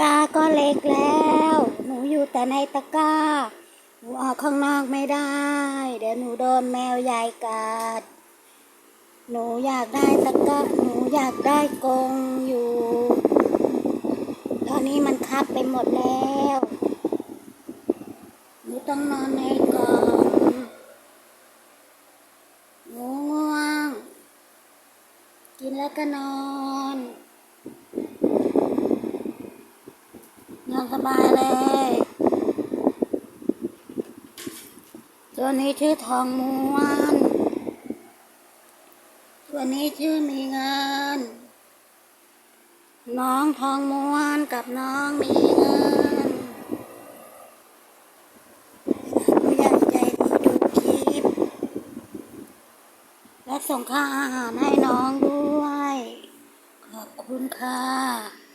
กร้าก็เล็กแล้ว หนูอยู่แต่ในตะกร้า หนูออกข้างนอกไม่ได้ เดี๋ยวหนูโดนแมวใหญ่กัด หนูอยากได้ตะกร้า หนูอยากได้กรงอยู่ ตอนนี้มันคับไปหมดแล้ว หนูต้องนอนในกล่องหนูง่วง กินแล้วก็นอนนอน สบายเลยตัวนี้ชื่อทองม้วนตัวนี้ชื่อมีเงิน น้องทองม้วนกับน้องมีเงินผู้ใหญ่ใจดีดูคลิป และส่งค่าอาหารให้น้องด้วย ขอบคุณค่ะ